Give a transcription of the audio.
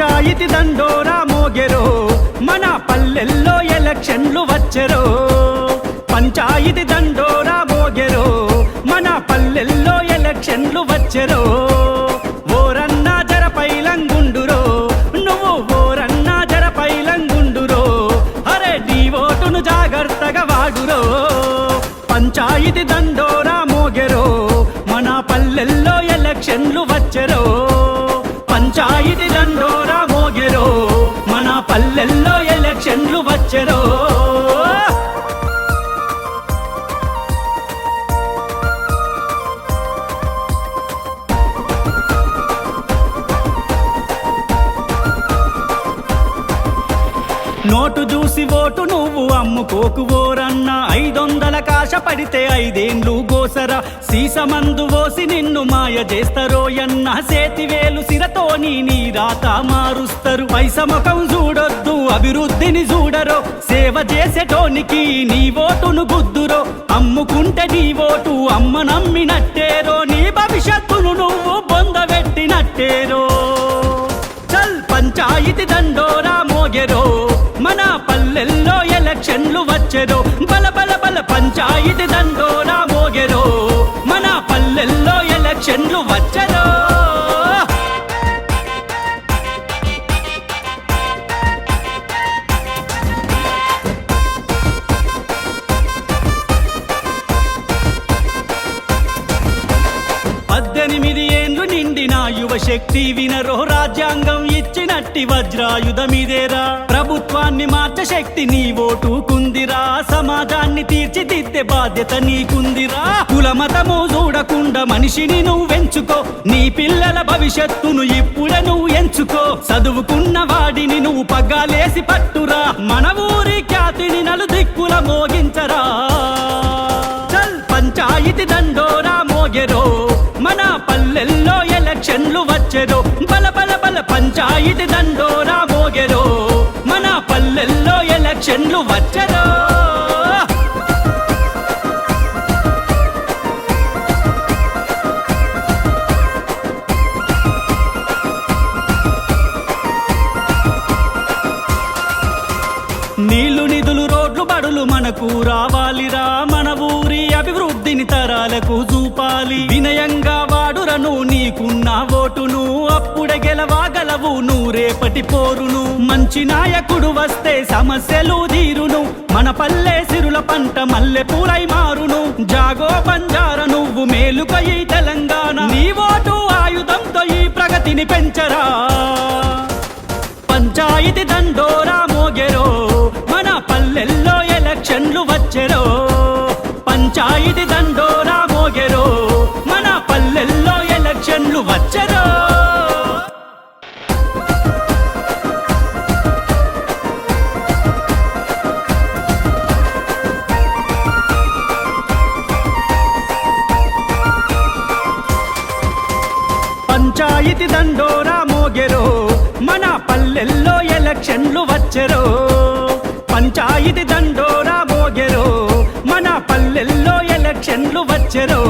పంచాయతీ దండోరా మోగెరో. మన పల్లెల్లో ఎలక్షన్లు వచ్చెరో. పంచాయతీ దండోరా మోగెరో. మన పల్లెల్లో ఎలక్షన్లు వచ్చెరో. ఓరన్నా జర పైలంగుండురో. నువ్వు ఓరన్నా జర పైలంగుండురో. అరే నీ ఓటును జాగ్రత్తగా వాడురో. పంచాయతీ దండోరా మోగెరో. మన పల్లెల్లో ఎలక్షన్లు వచ్చెరో. పల్లెల్లో ఎలక్షన్లు వచ్చరో. నోటు ఓటు నువ్వు అమ్ముకోకు ఓరన్న. ఐదొందల కాశ పడితే ఐదేండ్లు గోసరా. సీసమందు ఓసి నిన్ను మాయ చేస్తారోయన్న సేతివేలు సిరతోని నీ రాత మారుస్తారు. పైస ముఖం చూడొద్దు అభివృద్ధిని చూడరో. సేవ చేసేటోనికి నీ ఓటును గుద్దురో. అమ్ముకుంటే నీ ఓటు అమ్మ నమ్మినట్టేరో. నీ భవిష్యత్తును నువ్వు పొందబెట్టినట్టేరో చల్ పంచాయతీ దండోరా మోగెరో. ఎలక్షన్లు వచ్చేదో బల బల బల పంచాయతీ దండోరా సర్వశక్తి శక్తి వినరో రాజ్యాంగం ఇచ్చినట్టి వజ్రాయుధమిదేరా. ప్రభుత్వాన్ని మార్చ శక్తి నీ ఓటు కుందిరా సమాజాన్ని తీర్చిదిద్దే బాధ్యత నీకుందిరా. కులమతము చూడకుండా మనిషిని నువ్వు వెంచుకో నీ పిల్లల భవిష్యత్తును ఇప్పుడే నువ్వు ఎంచుకో. చదువుకున్న వాడిని నువ్వు పగ్గాలేసి పట్టురా. మన ఊరి ఖ్యాతిని నలుదిక్కుల మోగించరా. చల్ పంచాయతీ దండో ఎలక్షన్లు వచ్చెరో బల బల బల పంచాయతీ దండోరా మోగెరో మన పల్లెల్లో ఎలక్షన్లు వచ్చెరో నీళ్ళు నిధులు రోడ్లు బడులు మనకు రావాలిరా మన ఊరి అభివృద్ధిని తరాలకు చూపాలి. వినయంగా నీకున్న ఓటును అప్పుడే గెలవాగలవు. నూరేపటి పోరును. మంచి నాయకుడు వస్తే సమస్యలు తీరును. మన పల్లె సిరుల పంట మల్లె పూలై మారును. జాగో బంజార నువ్వు మేలుకయి తెలంగాణ. నీ ఓటు ఆయుధంతో ఈ ప్రగతిని పెంచరా. పంచాయతీ దండోరా మోగెరో. మన పల్లెల్లో ఎలక్షన్లు వచ్చెరో. పంచాయతీ దండోరా పంచాయితీ దండోరా మోగెరో. మన పల్లెల్లో ఎలక్షన్లు వచ్చెరో. పంచాయితీ దండోరా మోగెరో. మన పల్లెల్లో ఎలక్షన్లు వచ్చెరో.